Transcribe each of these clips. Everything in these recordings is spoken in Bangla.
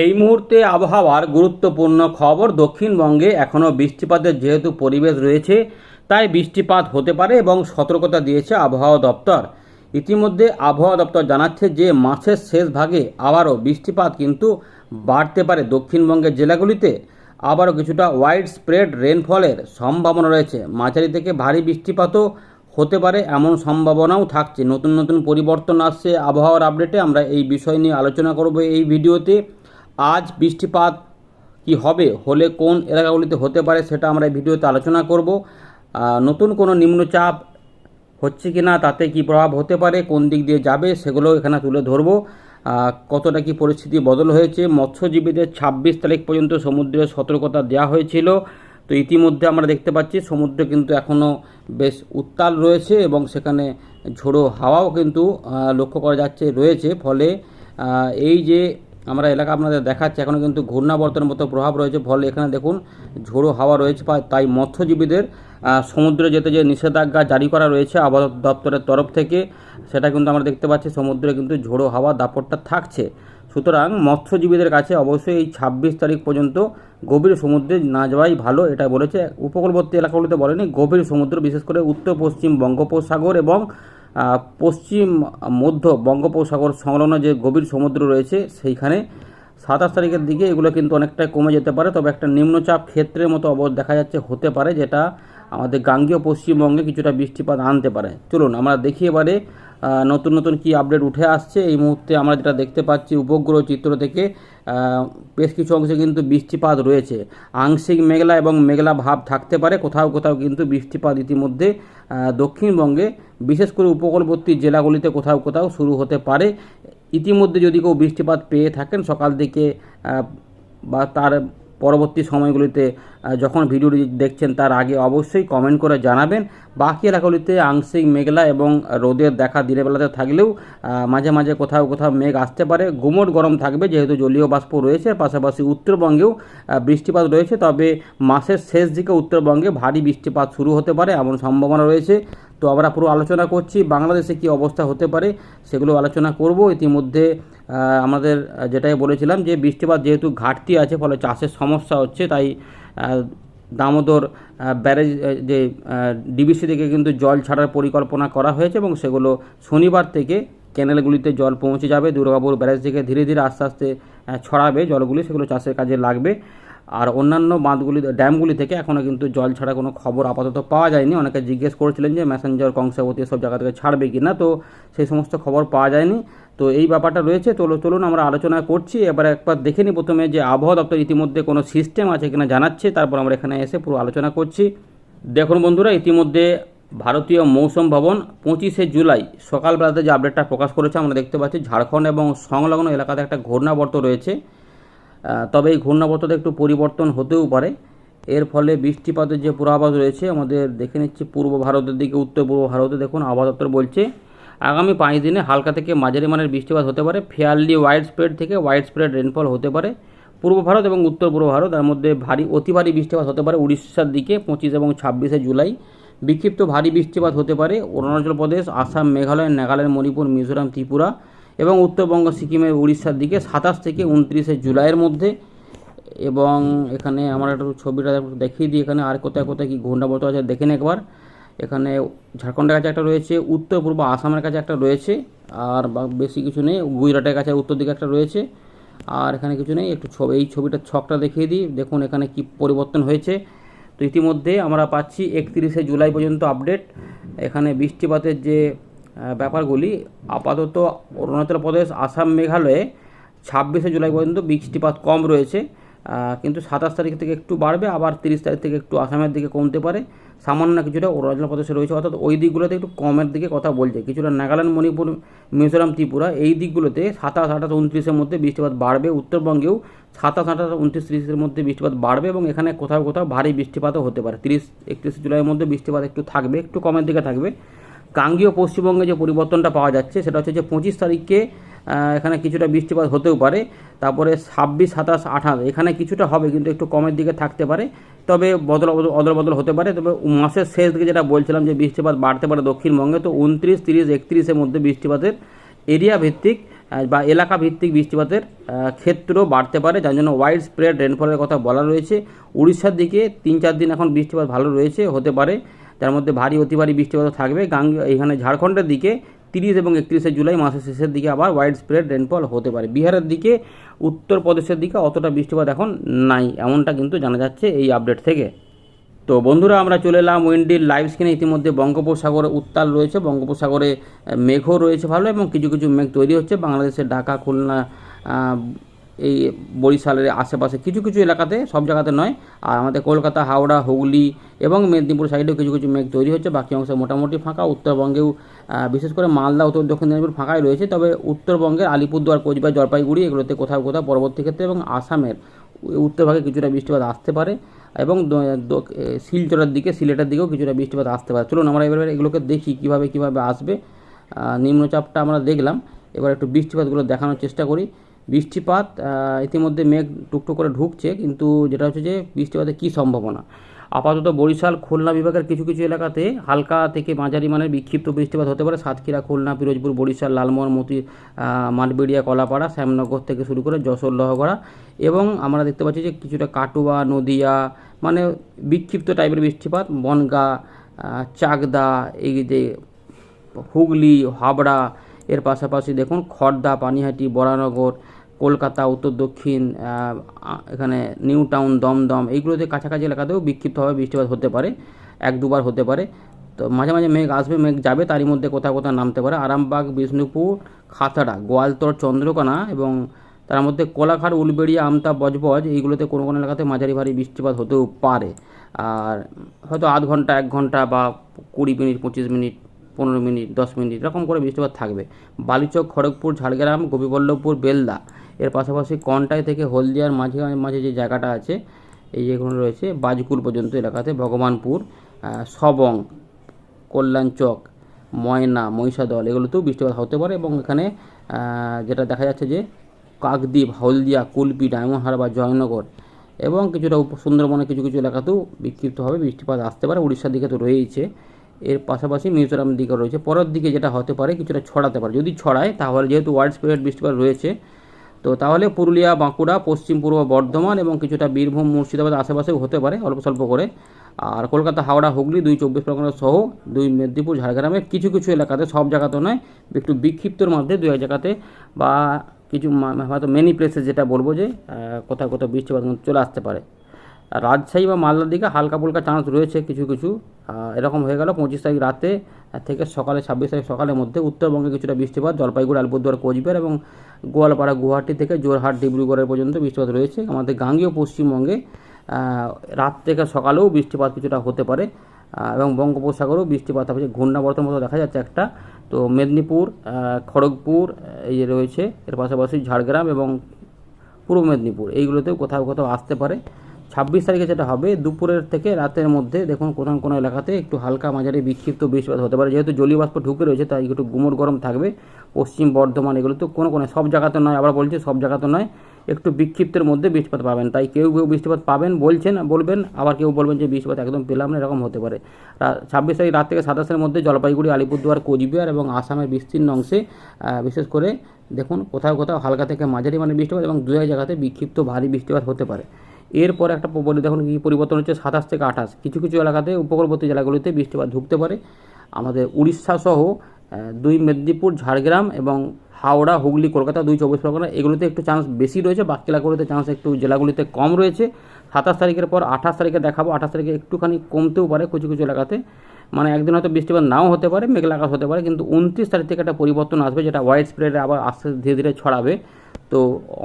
এই মুহূর্তে আবহাওয়ার গুরুত্বপূর্ণ খবর দক্ষিণবঙ্গে এখনও বৃষ্টিপাতের যেহেতু পরিবেশ রয়েছে, তাই বৃষ্টিপাত হতে পারে এবং সতর্কতা দিয়েছে আবহাওয়া দপ্তর। ইতিমধ্যে আবহাওয়া দপ্তর জানাচ্ছে যে, মাসের শেষ ভাগে আবারও বৃষ্টিপাত কিন্তু বাড়তে পারে দক্ষিণবঙ্গের জেলাগুলিতে। আবারও কিছুটা ওয়াইড স্প্রেড রেনফলের সম্ভাবনা রয়েছে। মাঝারি থেকে ভারী বৃষ্টিপাতও হতে পারে, এমন সম্ভাবনাও থাকছে। নতুন নতুন পরিবর্তন আসছে আবহাওয়ার আপডেটে আমরা এই বিষয় নিয়ে আলোচনা করব এই ভিডিওতে। আজ বৃষ্টিপাত কি হবে, হলে কোন এলাকাগুলিতে হতে পারে সেটা আমরা এই ভিডিওতে আলোচনা করব। নতুন কোনো নিম্নচাপ হচ্ছে কি না তাতে কি প্রভাব হতে পারে, কোন দিক দিয়ে যাবে, সেগুলো এখানে তুলে ধরবো। কতটা কি পরিস্থিতি বদল হয়েছে, মৎস্যজীবীদের ছাব্বিশ তারিখ পর্যন্ত সমুদ্রে সতর্কতা দেওয়া হয়েছিল। তো ইতিমধ্যে আমরা দেখতে পাচ্ছি, সমুদ্র কিন্তু এখনও বেশ উত্তাল রয়েছে এবং সেখানে ঝোড়ো হাওয়াও কিন্তু লক্ষ্য করা যাচ্ছে, রয়েছে। ফলে এই যে আমরা এলাকা আপনাদের দেখাচ্ছি। এখনও কিন্তু ঘূর্ণাবর্তনের মতো প্রভাব রয়েছে। ফলে এখানে দেখুন, ঝোড়ো হাওয়া রয়েছে। তাই মৎস্যজীবীদের সমুদ্রে যেতে যে নিষেধাজ্ঞা জারি করা রয়েছে আবহাওয়া দপ্তরের তরফ থেকে, সেটা কিন্তু আমরা দেখতে পাচ্ছি। সমুদ্রে কিন্তু ঝোড়ো হাওয়া দাপটটা থাকছে। সুতরাং মৎস্যজীবীদের কাছে অবশ্যই এই ছাব্বিশ তারিখ পর্যন্ত গভীর সমুদ্রে না যাওয়াই ভালো, এটা বলেছে। উপকূলবর্তী এলাকাগুলিতে বলেনি, গভীর সমুদ্র, বিশেষ করে উত্তর, পশ্চিম বঙ্গোপসাগর এবং পশ্চিম মধ্য বঙ্গোপসাগর সংলগ্ন যে গভীর সমুদ্র রয়েছে, সেইখানে সাতাশ তারিখের দিকে এগুলো কিন্তু অনেকটাই কমে যেতে পারে। তবে একটা নিম্নচাপ ক্ষেত্রের মতো অব দেখা যাচ্ছে হতে পারে, যেটা আমাদের গাঙ্গীয় পশ্চিমবঙ্গে কিছুটা বৃষ্টিপাত আনতে পারে। চলুন, আমরা দেখি এবারে নতুন নতুন কি আপডেট উঠে আসছে? এই মুহূর্তে আমরা যেটা দেখতে পাচ্ছি, উপগ্রহ চিত্র থেকে বেশ কিছু অংশে কিন্তু বৃষ্টিপাত রয়েছে। আংশিক মেঘলা এবং মেঘলা ভাব থাকতে পারে। কোথাও কোথাও কিন্তু বৃষ্টিপাত ইতিমধ্যে দক্ষিণবঙ্গে, বিশেষ করে উপকূলবর্তী জেলাগুলিতে কোথাও কোথাও শুরু হতে পারে। ইতিমধ্যে যদি কেউ বৃষ্টিপাত পেয়ে থাকেন, সকাল দিকে বা তার পরবর্তী সময়গুলিতে যখন ভিডিওটি দেখছেন তার আগে অবশ্যই কমেন্ট করে জানাবেন। বাকি এলাকাগুলিতে আংশিক মেঘলা এবং রোদের দেখা দিনের বেলাতে থাকলেও মাঝে মাঝে কোথাও কোথাও মেঘ আসতে পারে। গুমট গরম থাকবে, যেহেতু জলীয় বাষ্প রয়েছে। পাশাপাশি উত্তরবঙ্গেও বৃষ্টিপাত রয়েছে, তবে মাসের শেষ দিকে উত্তরবঙ্গে ভারী বৃষ্টিপাত শুরু হতে পারে এমন সম্ভাবনা রয়েছে। তো আমরা পুরো আলোচনা করছি, বাংলাদেশে কি অবস্থা হতে পারে সেগুলো আলোচনা করব। ইতিমধ্যে আমাদের যেটাই বলেছিলাম যে, বৃষ্টিপাত যেহেতু ঘাটতি আছে, ফলে চাষের সমস্যা হচ্ছে, তাই দামোদর ব্যারেজ যে ডিবিসি থেকে কিন্তু জল ছাড়ার পরিকল্পনা করা হয়েছে এবং সেগুলো শনিবার থেকে ক্যানেলগুলিতে জল পৌঁছে যাবে। দুর্গাপুর ব্যারেজ থেকে ধীরে ধীরে আস্তে আস্তে ছড়াবে জলগুলি, সেগুলো চাষের কাজে লাগবে। আর অন্যান্য বাঁধগুলি, ড্যামগুলি থেকে এখনও কিন্তু জল ছাড়া কোনো খবর আপাতত পাওয়া যায়নি। অনেকে জিজ্ঞেস করেছিলেন যে ম্যাসেঞ্জার কংসাবতী সব জায়গা থেকে ছাড়বে কি না তো সেই সমস্ত খবর পাওয়া যায়নি। তো এই ব্যাপারটা রয়েছে। চলো চলুন আমরা আলোচনা করছি। এবার একবার দেখে নিই প্রথমে যে আবহাওয়া দপ্তর ইতিমধ্যে কোনো সিস্টেম আছে কিনা জানাচ্ছে। তারপর আমরা এখানে এসে পুরো আলোচনা করছি। দেখুন বন্ধুরা, ইতিমধ্যে ভারতীয় মৌসুম ভবন পঁচিশে জুলাই সকালবেলাতে যে আপডেটটা প্রকাশ করেছে, আমরা দেখতে পাচ্ছি ঝাড়খণ্ড এবং সংলগ্ন এলাকাতে একটা ঘূর্ণাবর্ত রয়েছে। তবে এই ঘূর্ণাবর্ততে একটু পরিবর্তন হতেও পারে। এর ফলে বৃষ্টিপাতের যে পূর্বাভাস রয়েছে, আমাদের দেখে নিচ্ছি পূর্ব ভারতের দিকে, উত্তর পূর্ব ভারতে দেখুন আবহাওয়া দপ্তর বলছে আগামী পাঁচ দিনে হালকা থেকে মাঝারি মানের বৃষ্টিপাত হতে পারে, ফেয়ারলি ওয়াইড স্প্রেড থেকে ওয়াইড স্প্রেড রেনফল হতে পারে। পূর্ব ভারত এবং উত্তর পূর্ব ভারত, তার মধ্যে ভারী, অতি ভারী বৃষ্টিপাত হতে পারে উড়িষ্যার দিকে পঁচিশ এবং ছাব্বিশে জুলাই। বিক্ষিপ্ত ভারী বৃষ্টিপাত হতে পারে অরুণাচল প্রদেশ, আসাম, মেঘালয়, নাগাল্যান্ড, মণিপুর, মিজোরাম, ত্রিপুরা এবং উত্তরবঙ্গ, সিকিমের উড়িষ্যার দিকে সাতাশ থেকে উনত্রিশে জুলাইয়ের মধ্যে। এবং এখানে আমার একটু ছবিটা দেখিয়ে দিই, এখানে আর কোথায় কোথায় কি ঘূর্ণাবর্ত আছে দেখেন একবার। এখানে ঝাড়খণ্ডের কাছে একটা রয়েছে, উত্তর পূর্ব আসামের কাছে একটা রয়েছে, আর বেশি কিছু নেই, গুজরাটের কাছে উত্তর দিকে একটা রয়েছে। আর এখানে কিছু নেই, একটু ছবি, এই ছবিটার ছকটা দেখিয়ে দিই, দেখুন এখানে কি পরিবর্তন হয়েছে। তো ইতিমধ্যে আমরা পাচ্ছি একত্রিশে জুলাই পর্যন্ত আপডেট। এখানে বৃষ্টিপাতের যে ব্যাপারগুলি, আপাতত অরুণাচল প্রদেশ, আসাম, মেঘালয়ে ছাব্বিশে জুলাই পর্যন্ত বৃষ্টিপাত কম রয়েছে। কিন্তু সাতাশ তারিখ থেকে একটু বাড়বে, আবার তিরিশ তারিখ থেকে একটু আসামের দিকে কমতে পারে। সামান্য কিছুটা অরুণাচল প্রদেশে রয়েছে, অর্থাৎ ওই দিকগুলোতে একটু কমের দিকে কথা বলছে। কিছুটা নাগাল্যান্ড, মণিপুর, মিজোরাম, ত্রিপুরা, এই দিকগুলোতে সাতাশ, আঠাশ, উনত্রিশের মধ্যে বৃষ্টিপাত বাড়বে। উত্তরবঙ্গেও সাতাশ, আঠাশ, উনত্রিশ, তিরিশের মধ্যে বৃষ্টিপাত বাড়বে এবং এখানে কোথাও কোথাও ভারী বৃষ্টিপাতও হতে পারে। তিরিশ, একত্রিশ জুলাইয়ের মধ্যে বৃষ্টিপাত একটু থাকবে, একটু কমের দিকে থাকবে। গাঙ্গীয় পশ্চিমবঙ্গে যে পরিবর্তনটা পাওয়া যাচ্ছে সেটা হচ্ছে যে পঁচিশ তারিখে আহ, এখানে কিছুটা বৃষ্টিপাত হতেও পারে তারপরে ছাব্বিশ সাতাশ আঠাশ এখানে কিছুটা হবে কিন্তু একটু কমের দিকে থাকতে পারে তবে বদল অদল বদল হতে পারে তবে মাসের শেষ দিকে যেটা বলছিলাম যে বৃষ্টিপাত বাড়তে পারে দক্ষিণবঙ্গে তো উনত্রিশ তিরিশ একত্রিশের মধ্যে বৃষ্টিপাতের এরিয়া ভিত্তিক বা এলাকা ভিত্তিক বৃষ্টিপাতের ক্ষেত্র বাড়তে পারে যার জন্য ওয়াইড স্প্রেড রেনফলের কথা বলা রয়েছে উড়িষ্যার দিকে তিন চার দিন এখন বৃষ্টিপাত ভালো রয়েছে হতে পারে যার মধ্যে ভারী, অতি ভারী বৃষ্টিপাত থাকবে। গাঙ্গ এখানে ঝাড়খণ্ডের দিকে তিরিশ এবং একত্রিশে জুলাই মাসের শেষের দিকে আবার ওয়াইড স্প্রেড রেনফল হতে পারে। বিহারের দিকে, উত্তরপ্রদেশের দিকে অতটা বৃষ্টিপাত এখন নাই, এমনটা কিন্তু জানা যাচ্ছে এই আপডেট থেকে। তো বন্ধুরা, আমরা চলে এলাম উইন্ডির লাইভ স্ক্রিনে ইতিমধ্যে বঙ্গোপসাগরে উত্তাল রয়েছে, বঙ্গোপসাগরে মেঘও রয়েছে ভালো এবং কিছু কিছু মেঘ তৈরি হচ্ছে। বাংলাদেশের ঢাকা, খুলনা এই বরিশালের আশেপাশে কিছু কিছু এলাকাতে, সব জায়গাতে নয়, আর আমাদের কলকাতা, হাওড়া, হুগলি এবং মেদিনীপুর সাইডেও কিছু কিছু মেঘ তৈরি হচ্ছে। বাকি অংশে মোটামুটি ফাঁকা। উত্তরবঙ্গেও বিশেষ করে মালদা উত্তর দক্ষিণ দিনাজপুর ফাঁকাই রয়েছে। তবে উত্তরবঙ্গের আলিপুরদুয়ার, কোচবিহার, জলপাইগুড়ি এগুলোতে কোথাও কোথাও পরবর্তী ক্ষেত্রে এবং আসামের উত্তরভাগে কিছুটা বৃষ্টিপাত আসতে পারে এবং শিলচরের দিকে, সিলেটের দিকেও কিছুটা বৃষ্টিপাত আসতে পারে। চলুন আমরা এবার এগুলোকে দেখি কীভাবে কীভাবে আসবে। নিম্নচাপটা আমরা দেখলাম। এবার একটু বৃষ্টিপাতগুলো দেখানোর চেষ্টা করি। বৃষ্টিপাত ইতিমধ্যে মেঘ টুকটুক করে ঢুকছে কিন্তু যেটা হচ্ছে যে বৃষ্টিপাতের কী সম্ভাবনা? আপাতত বরিশাল খুলনা বিভাগের কিছু কিছু এলাকাতে হালকা থেকে মাঝারি মানের বিক্ষিপ্ত বৃষ্টিপাত হতে পারে। সাতক্ষীরা খুলনা পিরোজপুর বরিশাল লালমোহন মতি আহ, মাঠবেড়িয়া কলাপাড়া শ্যামনগর থেকে শুরু করে যশোর লহগড়া এবং আমরা দেখতে পাচ্ছি যে কিছুটা কাটুয়া নদিয়া মানে বিক্ষিপ্ত টাইপের বৃষ্টিপাত। বনগা চাকদা এই যে হুগলি হাবড়া এর পাশাপাশি দেখুন খড়দা পানিহাটি, বরানগর, কলকাতা, উত্তর, দক্ষিণ এখানে নিউ টাউন, দমদম, এইগুলোতে কাছাকাছি এলাকাতেও বিক্ষিপ্তভাবে বৃষ্টিপাত হতে পারে, এক দুবার হতে পারে। তো মাঝে মাঝে মেঘ আসবে, মেঘ যাবে, তারই মধ্যে কোথাও কোথাও নামতে পারে। আরামবাগ, বিষ্ণুপুর, খাতড়া, গোয়ালতর, চন্দ্রকোনা এবং তার মধ্যে কোলাঘাট উলবেড়িয়া, আমতা, বজবজ এইগুলোতে কোনো কোনো এলাকাতে মাঝারি ভারী বৃষ্টিপাত হতেও পারে। আর হয়তো আধ ঘণ্টা, এক ঘণ্টা বা কুড়ি মিনিট, পঁচিশ মিনিট পনেরো মিনিট, দশ মিনিট, এরকম করে বৃষ্টিপাত থাকবে। বালিচক, খড়গপুর, ঝাড়গ্রাম, গোপীবল্লভপুর, বেলদা। এর পাশাপাশি কন্টাই থেকে হলদিয়ার মাঝে মাঝে যে জায়গাটা আছে, এই যেগুলো রয়েছে, বাজকুল পর্যন্ত এলাকাতে ভগবানপুর সবং কল্যাণচক ময়না, মহিষাদল, এগুলোতেও বৃষ্টিপাত হতে পারে এবং এখানে যেটা দেখা যাচ্ছে যে কাকদ্বীপ, হলদিয়া, কুলপি, ডায়মন্ড হারবার, জয়নগর এবং কিছুটা সুন্দরবনের কিছু কিছু এলাকাতেও বিক্ষিপ্তভাবে বৃষ্টিপাত আসতে পারে। উড়িষ্যার দিকে তো রয়েইছে। এর পাশাপাশি মিজোরাম দিকে রয়েছে। পরের দিকে যেটা হতে পারে, কিছুটা ছড়াতে পারে। যদি ছড়ায়, তাহলে যেহেতু ওয়াইড স্প্রেড বৃষ্টিপাত রয়েছে, তো তাহলে পুরুলিয়া, বাঁকুড়া, পশ্চিম পূর্ব বর্ধমান এবং কিছুটা বীরভূম মুর্শিদাবাদ আশেপাশেও হতে পারে অল্প স্বল্প করে। আর কলকাতা, হাওড়া, হুগলি দুই চব্বিশ পরগনা সহ দুই মেদিনীপুর ঝাড়গ্রামের কিছু কিছু এলাকাতে সব জায়গাতে নয়, একটু বিক্ষিপ্তর মধ্যে দু এক জায়গাতে বা কিছু হয়তো মেনি প্লেসে যেটা বলব যে কোথাও কোথাও বৃষ্টিপাত চলে আসতে পারে। রাজশাহী বা মালদার দিকে হালকা ফুলকা চান্স রয়েছে কিছু কিছু। এরকম হয়ে গেল পঁচিশ তারিখ রাতে থেকে সকালে ছাব্বিশ তারিখ সকালের মধ্যে উত্তরবঙ্গে কিছুটা বৃষ্টিপাত, জলপাইগুড়ি, আলিপুরদুয়ার, কোচবিহার এবং গোয়ালপাড়া, গুয়াহাটি থেকে জোরহাট, ডিব্রুগড়ের পর্যন্ত বৃষ্টিপাত রয়েছে। আমাদের গাঙ্গীয় পশ্চিমবঙ্গে রাত থেকে সকালেও বৃষ্টিপাত কিছুটা হতে পারে। এবং বঙ্গোপসাগরেও বৃষ্টিপাত হবে। ঘূর্ণাবর্তের মতো দেখা যাচ্ছে একটা। তো মেদিনীপুর খড়গপুর এই রয়েছে, এর পাশাপাশি ঝাড়গ্রাম এবং পূর্ব মেদিনীপুর। এইগুলোতেও কোথাও কোথাও আসতে পারে। ছাব্বিশ তারিখে যেটা হবে, দুপুরের থেকে রাতের মধ্যে দেখুন কোথাও কোনো এলাকাতে একটু হালকা মাঝারি বিক্ষিপ্ত বৃষ্টিপাত হতে পারে। যেহেতু জলীয় বাষ্প ঢুকে রয়েছে, তাই একটু গুমোট গরম থাকবে। পশ্চিম বর্ধমান এগুলোতে কোনো কোনো, সব জায়গাতে নয়, আবার বলছি সব জায়গাতে নয়, একটু বিক্ষিপ্তের মধ্যে বৃষ্টিপাত পাবেন। তাই কেউ কেউ বৃষ্টিপাত পাবেন, বলছেন, বলবেন, আবার কেউ বলবেন যে বৃষ্টিপাত একদম পেলাম না, এরকম হতে পারে। ছাব্বিশ তারিখ রাত থেকে সাতাশের মধ্যে জলপাইগুড়ি, আলিপুরদুয়ার, কোচবিহার এবং আসামের বিস্তীর্ণ অংশে বিশেষ করে দেখুন কোথাও কোথাও হালকা থেকে মাঝারি মানে বৃষ্টিপাত এবং দু এক জায়গাতে বিক্ষিপ্ত ভারী বৃষ্টিপাত হতে পারে। এরপর একটা দেখুন কী পরিবর্তন হচ্ছে সাতাশ থেকে আঠাশ। কিছু কিছু এলাকাতে উপকূলবর্তী জেলাগুলিতে বৃষ্টিপাত ঢুকতে পারে। আমাদের উড়িষ্যা সহ দুই মেদিনীপুর, ঝাড়গ্রাম এবং হাওড়া, হুগলি, কলকাতা, দুই চব্বিশ পরগনা এগুলোতে একটু চান্স বেশি রয়েছে। বাকি এলাকাগুলিতে চান্স একটু জেলাগুলিতে কম রয়েছে। সাতাশ তারিখের পর আঠাশ তারিখে দেখাবো। আঠাশ তারিখে একটুখানি কমতেও পারে কিছু কিছু এলাকাতে। মানে একদিন হয়তো বৃষ্টিপাত নাও হতে পারে, মেঘলা আকাশ হতে পারে, কিন্তু উনত্রিশ তারিখ থেকে একটা পরিবর্তন আসবে যেটা হোয়াইট স্প্রেডে আবার আস্তে ধীরে ধীরে ছড়াবে। তো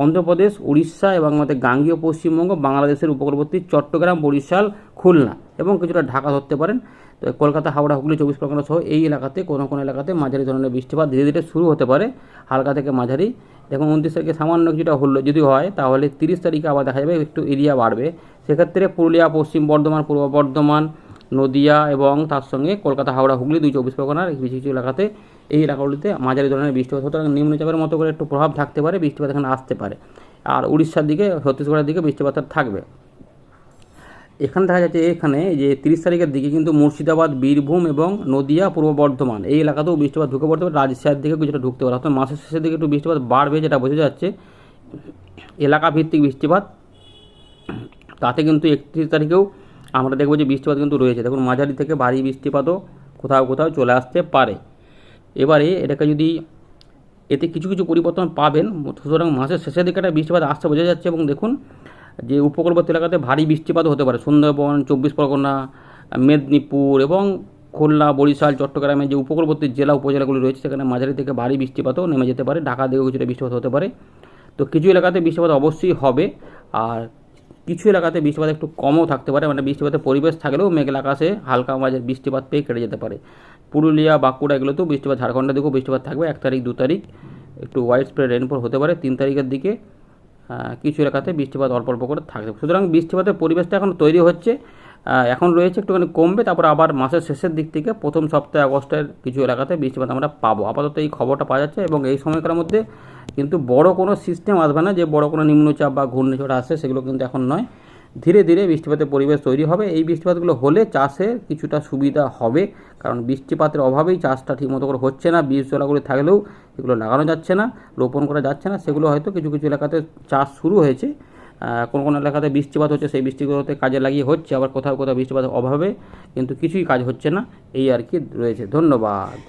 অন্ধ্রপ্রদেশ, উড়িষ্যা এবং আমাদের গাঙ্গীয় পশ্চিমবঙ্গ, বাংলাদেশের উপকূলবর্তী চট্টগ্রাম, বরিশাল, খুলনা এবং কিছুটা ঢাকা ধরতে পারেন। তো কলকাতা, হাওড়া, হুগলি, চব্বিশ পরগনা সহ এই এলাকাতে, কোনো কোনো এলাকাতে মাঝারি ধরনের বৃষ্টিপাত ধীরে ধীরে শুরু হতে পারে, হালকা থেকে মাঝারি। দেখুন, উনত্রিশ তারিখে সামান্য কিছুটা হলো, যদি হয়, তাহলে তিরিশ তারিখে আবার দেখা যাবে একটু এরিয়া বাড়বে। সেক্ষেত্রে পুরুলিয়া, পশ্চিম বর্ধমান, পূর্ব বর্ধমান নদিয়া এবং তার সঙ্গে কলকাতা, হাওড়া, হুগলি দুই চব্বিশ পরগনার কিছু কিছু এলাকাতে এই এলাকাগুলিতে মাঝারি ধরনের বৃষ্টিপাত সুতরাং নিম্নচাপের মতো করে একটু প্রভাব থাকতে পারে, বৃষ্টিপাত এখানে আসতে পারে। আর উড়িষ্যার দিকে, ছত্তিশগড়ের দিকে বৃষ্টিপাত থাকবে। এখানে দেখা যাচ্ছে এখানে যে তিরিশ তারিখের দিকে কিন্তু মুর্শিদাবাদ, বীরভূম এবং নদিয়া, পূর্ব বর্ধমান এই এলাকাতেও বৃষ্টিপাত ঢুকে পড়তে পারে। রাজশাহীর দিকে কিছুটা ঢুকতে পারে। অর্থাৎ মাসের শেষের দিকে একটু বৃষ্টিপাত বাড়বে যেটা বোঝা যাচ্ছে এলাকা ভিত্তিক বৃষ্টিপাত। তাতে কিন্তু একত্রিশ তারিখেও আমরা দেখব যে বৃষ্টিপাত কিন্তু রয়েছে। দেখুন, মাঝারি থেকে ভারী বৃষ্টিপাতও কোথাও কোথাও চলে আসতে পারে। এবারে এটাকে যদি এতে কিছু কিছু পরিবর্তন পাবেন, সুতরাং মাসের শেষের দিকে একটা বৃষ্টিপাত আসতে বোঝা যাচ্ছে এবং দেখুন, যে উপকূলবর্তী এলাকাতে ভারী বৃষ্টিপাত হতে পারে। সুন্দরবন, চব্বিশ পরগনা, মেদিনীপুর এবং খুলনা, বরিশাল চট্টগ্রামে যে উপকূলবর্তী জেলা উপজেলাগুলি রয়েছে, সেখানে মাঝারি থেকে ভারী বৃষ্টিপাতও নেমে যেতে পারে। ঢাকা দিকেও কিছুটা বৃষ্টিপাত হতে পারে। তো কিছু এলাকাতে বৃষ্টিপাত অবশ্যই হবে। আর কিছু এলাকাতে বৃষ্টিপাত একটু কমও থাকতে পারে মানে বৃষ্টিপাতের পরিবেশ থাকলেও মেঘলা আকাশে হালকা মাঝে বৃষ্টিপাত পেয়ে কেটে যেতে পারে। পুরুলিয়া, বাঁকুড়া এগুলোতেও বৃষ্টিপাত, ঝাড়খণ্ডের দিকেও বৃষ্টিপাত থাকবে, এক তারিখ, দু তারিখ, একটু ওয়াইড স্প্রেড রেনফল হতে পারে। তিন তারিখের দিকে কিছু এলাকাতে বৃষ্টিপাত অল্প অল্প করে থাকবে সুতরাং বৃষ্টিপাতের পরিবেশটা এখন তৈরি হচ্ছে। এখন রয়েছে, একটুখানি কমবে, তারপর আবার মাসের শেষের দিক থেকে প্রথম সপ্তাহে আগস্টের কিছু এলাকাতে বৃষ্টিপাত আমরা পাবো। আপাতত এই খবরটা পাওয়া যাচ্ছে এবং এই সময়কার মধ্যে কিন্তু বড় কোনো সিস্টেম আসবে না যে বড় কোনো নিম্নচাপ বা ঘূর্ণিঝড় আসে, সেগুলো কিন্তু এখন নয়। ধীরে ধীরে বৃষ্টিপাতের পরিবেশ তৈরি হবে। এই বৃষ্টিপাতগুলো হলে চাষে কিছুটা সুবিধা হবে, কারণ বৃষ্টিপাতের অভাবেই চাষটা ঠিকমতো করে হচ্ছে না। বীজ জলাগুলি থাকলেও সেগুলো লাগানো যাচ্ছে না, রোপণ করা যাচ্ছে না, সেগুলো হয়তো কিছু কিছু এলাকাতে চাষ শুরু হয়েছে। কোন কোন এলাকাতে বৃষ্টিপাত হচ্ছে, সেই বৃষ্টিগুলোতে কাজে লাগিয়ে হচ্ছে, আবার কোথাও কোথাও বৃষ্টিপাতের অভাবে কিন্তু কিছুই কাজ হচ্ছে না, এই আর কি রয়েছে। ধন্যবাদ।